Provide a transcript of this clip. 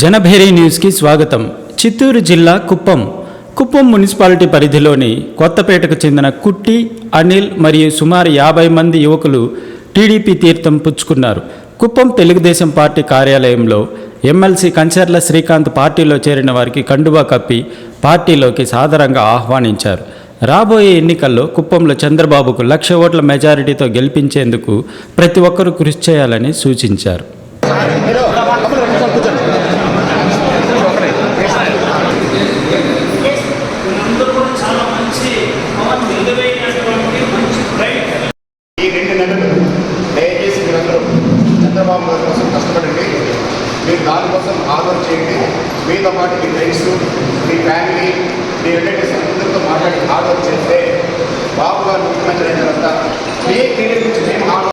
జనభేరి న్యూస్కి స్వాగతం. చిత్తూరు జిల్లా కుప్పం. కుప్పం మున్సిపాలిటీ పరిధిలోని కొత్తపేటకు చెందిన కుట్టి అనిల్ మరియు సుమారు యాభై మంది యువకులు టీడీపీ తీర్థం పుచ్చుకున్నారు. కుప్పం తెలుగుదేశం పార్టీ కార్యాలయంలో ఎమ్మెల్సీ కంచర్ల శ్రీకాంత్ పార్టీలో చేరిన వారికి కండువా కప్పి పార్టీలోకి సాదరంగా ఆహ్వానించారు. రాబోయే ఎన్నికల్లో కుప్పంలో చంద్రబాబుకు లక్ష ఓట్ల మెజారిటీతో గెలిపించేందుకు ప్రతి ఒక్కరూ కృషి చేయాలని సూచించారు. ఈ రెండు నెలలు దయచేసి మీరందరూ చంద్రబాబు గారి కోసం కష్టపడండి. మీరు దానికోసం ఆదరణ చేయండి. మీతో పాటు మీ ఫ్రెండ్స్ మీ ఫ్యామిలీ మీ రిలేటివ్స్ అందరితో మాట్లాడి ఆదరణ చేస్తే బాబు గారు ముఖ్యమంత్రి అయిన తర్వాత మీ క్రీడ గురించి మేము